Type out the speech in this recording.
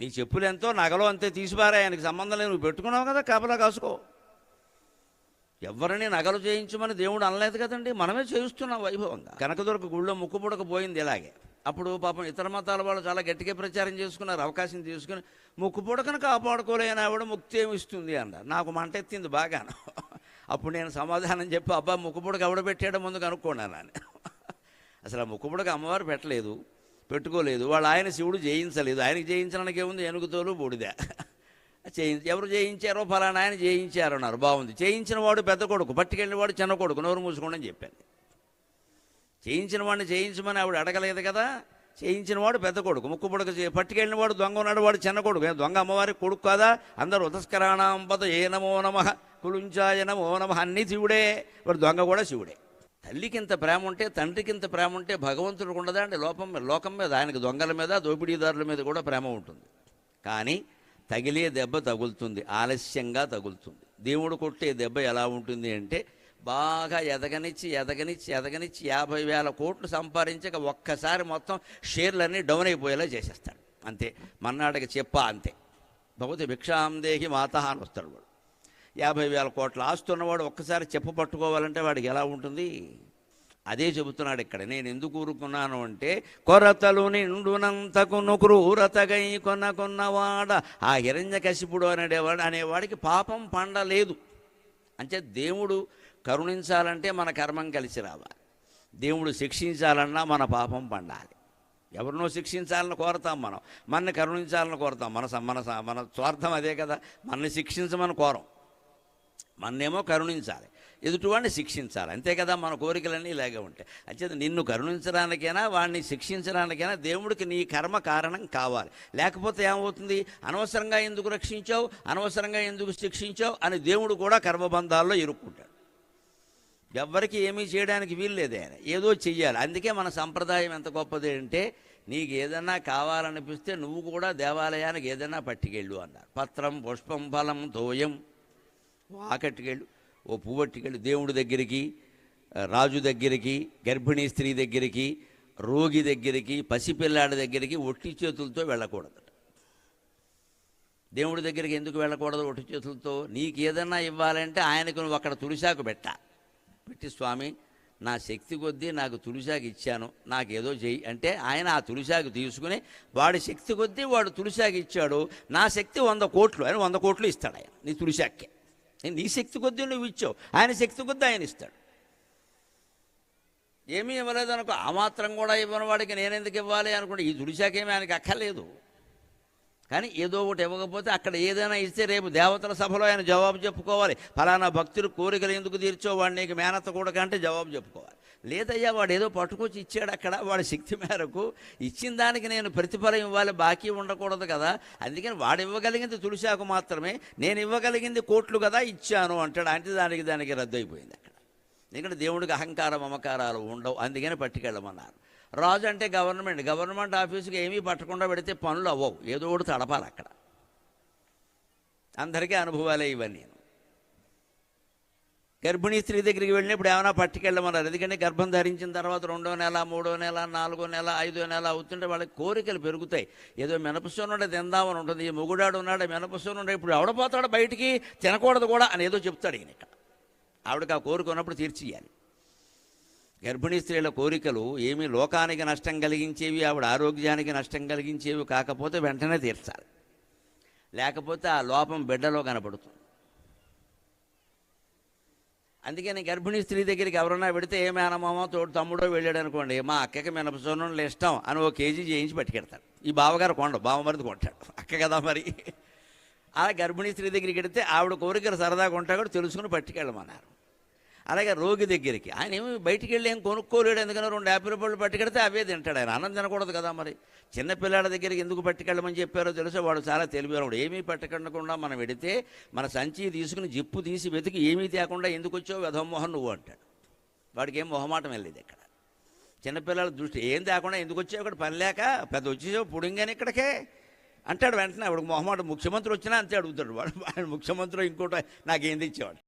నీ చెప్పులు ఎంతో నగలో అంతే తీసిపారా ఆయనకి సంబంధం లేదు. నువ్వు పెట్టుకున్నావు కదా కాపలా కాసుకో. ఎవరిని నగలు చేయించమని దేవుడు అనలేదు కదండి? మనమే చేయిస్తున్నాం వైభవంగా. కనకదుర్గ గుళ్ళో ముక్కుపుడక పోయింది ఇలాగే. అప్పుడు పాపం ఇతర మతాల వాళ్ళు చాలా గట్టిగా ప్రచారం చేసుకున్నారు అవకాశం తీసుకుని ముక్కు పుడకను కాపాడుకోలేని ఆవిడ ముక్తి ఏమిస్తుంది అన్నారు నాకు మంట ఎత్తింది బాగాను. అప్పుడు నేను సమాధానం చెప్పి అబ్బా ముక్కు పుడక ఎవడ పెట్టాడో ముందు కనుక్కున్నాను అని అసలు ఆ ముక్కు పుడక అమ్మవారు పెట్టలేదు. పెట్టుకోలేదు. వాళ్ళు ఆయన శివుడు జయించలేదు. ఆయనకి జయించడానికి ఏముంది? ఎనుగుతోలు బూడిద. చేయించి ఎవరు చేయించారో ఫలానా ఆయన చేయించారు అన్నారు బాగుంది. చేయించిన వాడు పెద్ద కొడుకు. పట్టుకెళ్ళిన వాడు చిన్న కొడుకు. నోరు మూసుకోండి అని చెప్పాను. చేయించిన వాడిని చేయించమని ఆవిడ అడగలేదు కదా? చేయించిన వాడు పెద్ద కొడుకు. ముక్కు పొడక చే- పట్టుకెళ్ళిన వాడు దొంగ ఉన్నాడు. వాడు చిన్న కొడుకు. దొంగ అమ్మవారి కొడుకు కాదా? అందరు ఉతస్కరాణం పద ఏ నమో నమ. కులుంచాయ నమో నమ. అన్నీ శివుడే. వాడు దొంగ కూడా శివుడే. తల్లికి ఇంత ప్రేమ ఉంటే తండ్రికి ఇంత ప్రేమ ఉంటే భగవంతుడికి ఉండదా అండి? లోపం లోకం మీద ఆయనకు దొంగల మీద దోపిడీదారుల మీద కూడా ప్రేమ ఉంటుంది. కానీ తగిలే దెబ్బ తగులుతుంది ఆలస్యంగా తగులుతుంది. దేవుడు కొట్టే దెబ్బ ఎలా ఉంటుంది అంటే బాగా ఎదగనిచ్చి ఎదగనిచ్చి ఎదగనిచ్చి యాభై వేల కోట్లు సంపాదించక ఒక్కసారి మొత్తం షేర్లన్నీ డౌన్ అయిపోయేలా చేసేస్తాడు. అంతే. మన్నాడికి చెప్పా అంతే. భగవతి భిక్షాందేహి మాత అని వస్తాడు వాడు. యాభై వేల కోట్ల ఆస్తున్నవాడు ఒక్కసారి చెప్పు పట్టుకోవాలంటే వాడికి ఎలా ఉంటుంది? అదే చెబుతున్నాడు ఇక్కడ. నేను ఎందుకు ఊరుకున్నాను అంటే కొరతలు నిండునంతకు క్రూరతగై కొన కొన్నవాడ ఆ హిరణ్యకశిపుడు అనేవాడు అనేవాడికి పాపం పండలేదు. అంటే దేవుడు కరుణించాలంటే మన కర్మం కలిసి రావాలి. దేవుడు శిక్షించాలన్నా మన పాపం పండాలి. ఎవరినో శిక్షించాలని కోరతాం మనం. మనని కరుణించాలని కోరతాం. మన మన మన స్వార్థం అదే కదా. మనల్ని శిక్షించమని కోరం. మన్నేమో కరుణించాలి. ఎదుటివాడిని శిక్షించాలి. అంతే కదా మన కోరికలన్నీ ఇలాగే ఉంటాయి. అంచేత నిన్ను కరుణించడానికైనా వాడిని శిక్షించడానికైనా దేవుడికి నీ కర్మ కారణం కావాలి. లేకపోతే ఏమవుతుంది? అనవసరంగా ఎందుకు రక్షించావు? అనవసరంగా ఎందుకు శిక్షించావు? అని దేవుడు కూడా కర్మబంధాల్లో ఇరుక్కుంటాడు. ఎవ్వరికి ఏమీ చేయడానికి వీల్లేదు ఆయన. ఏదో చెయ్యాలి. అందుకే మన సంప్రదాయం ఎంత గొప్పది అంటే నీకు ఏదన్నా కావాలనిపిస్తే నువ్వు కూడా దేవాలయానికి ఏదైనా పట్టుకెళ్ళు అన్నారు. పత్రం పుష్పం ఫలం తోయం వాకట్టుకెళ్ళు. ఓ పువ్వట్టుకెళ్ళు దేవుడి దగ్గరికి రాజు దగ్గరికి గర్భిణీ స్త్రీ దగ్గరికి రోగి దగ్గరికి పసిపిల్లాడి దగ్గరికి ఒట్టి చేతులతో వెళ్ళకూడదు దేవుడి దగ్గరికి ఎందుకు వెళ్ళకూడదు ఒట్టి చేతులతో? నీకు ఏదన్నా ఇవ్వాలంటే ఆయనకు నువ్వు అక్కడ తులిసాకు పెట్టా. పెట్టి స్వామి నా శక్తి కొద్దీ నాకు తులిసాకు ఇచ్చాను నాకు ఏదో చెయ్యి అంటే ఆయన ఆ తులిసాకు తీసుకుని వాడి శక్తి కొద్దీ వాడు తులిసాకు ఇచ్చాడు నా శక్తి వంద కోట్లు ఆయన వంద కోట్లు ఇస్తాడు ఆయన నీ తులిసాక్కే నీ శక్తి కొద్దీ నువ్వు ఇచ్చావు. ఆయన శక్తి కొద్దీ ఆయన ఇస్తాడు. ఏమీ ఇవ్వలేదు అనుకో ఆ మాత్రం కూడా ఇవ్వని వాడికి నేను ఎందుకు ఇవ్వాలి అనుకుంటే ఈ తులిసాకేమీ ఆయనకి అక్కర్లేదు. కానీ ఏదో ఒకటి ఇవ్వకపోతే అక్కడ ఏదైనా ఇస్తే రేపు దేవతల సభలో ఆయన జవాబు చెప్పుకోవాలి. ఫలానా భక్తులు కోరికలు ఎందుకు తీర్చో వాడి నీకు మేనత్త కూడా కంటే జవాబు చెప్పుకోవాలి. లేదయ్యా వాడు ఏదో పట్టుకొచ్చి ఇచ్చాడు అక్కడ వాడి శక్తి మేరకు. ఇచ్చిన దానికి నేను ప్రతిఫలం ఇవ్వాలి బాకీ ఉండకూడదు కదా. అందుకని వాడు ఇవ్వగలిగింది తులసాకు మాత్రమే నేను ఇవ్వగలిగింది కోట్లు కదా ఇచ్చాను అంటాడు. అంటే దానికి దానికి రద్దు అయిపోయింది అక్కడ. ఎందుకంటే దేవుడికి అహంకారం మమకారాలు ఉండవు అందుకని పట్టుకెళ్ళమన్నారు. రాజు అంటే గవర్నమెంట్. గవర్నమెంట్ ఆఫీసుకి ఏమీ పట్టకుండా పెడితే పనులు అవ్వవు. ఏదో ఒకటి తడపాలి అక్కడ. అందరికీ అనుభవాలే ఇవన్నీ. గర్భిణీ స్త్రీ దగ్గరికి వెళ్ళినప్పుడు ఏమైనా పట్టుకెళ్ళమన్నారు. ఎందుకంటే గర్భం ధరించిన తర్వాత రెండో నెల మూడో నెల నాలుగో నెల ఐదో నెల అవుతుంటే వాళ్ళకి కోరికలు పెరుగుతాయి. ఏదో మినపసూనుండే తిందామని ఉంటుంది. ఈ మొగుడాడు ఉన్నాడు మినపసూనుండే ఇప్పుడు ఎవడపోతాడు బయటికి? తినకూడదు కూడా అని ఏదో చెప్తాడు ఈయన ఇక్కడ. ఆవిడకి ఆ కోరిక ఉన్నప్పుడు తీర్చియాలి గర్భిణీ స్త్రీల కోరికలు ఏమీ లోకానికి నష్టం కలిగించేవి ఆవిడ ఆరోగ్యానికి నష్టం కలిగించేవి కాకపోతే వెంటనే తీర్చాలి. లేకపోతే ఆ లోపం బిడ్డలో కనపడుతుంది. అందుకని గర్భిణీ స్త్రీ దగ్గరికి ఎవరన్నా పెడితే ఏ మేనమామో తోడు తమ్ముడో వెళ్ళాడు అనుకోండి మా అక్కకి మినపసోనంలో ఇష్టం అని ఓ కేజీ చేయించి పట్టుకెడతాడు. ఈ బావగారు కొండ బావమరిది కొంటాడు. అక్క కదా మరి. అలా గర్భిణీ స్త్రీ దగ్గరికి వెడితే ఆవిడ కోరికలు సరదాగా ఉంటా కూడా తెలుసుకుని పట్టుకెళ్ళమన్నారు. అలాగే రోగి దగ్గరికి. ఆయన ఏమి బయటికి వెళ్ళి ఏం కొనుక్కోలేడు ఎందుకన్నా రెండు యాభై రూపాయలు పట్టుకెడితే అవే తింటాడు ఆయన. అన్నం తినకూడదు కదా మరి. చిన్న దగ్గరికి ఎందుకు పట్టుకెళ్ళమని చెప్పారో తెలుసో? వాడు చాలా తెలివినవాడు ఏమీ పట్టుకెళ్ళకుండా మనం వెడితే మన సంచి తీసుకుని జిప్పు తీసి వెతికి ఏమీ తేకుండా ఎందుకు వచ్చావు వెధమోహన్ నువ్వు అంటాడు. వాడికి ఏం మొహమాటం వెళ్ళేది ఇక్కడ. చిన్నపిల్లల దృష్టి ఏం తేకుండా ఎందుకు వచ్చావు? ఇక్కడ పని లేక పెద్ద వచ్చేసావు పుడింగాని ఇక్కడికే అంటాడు వెంటనే. ఆవిడ మొహమాట ముఖ్యమంత్రి వచ్చినా అంతే అడుగుతాడు. వాడు ముఖ్యమంత్రి ఇంకోటి నాకేం తెచ్చేవాడు?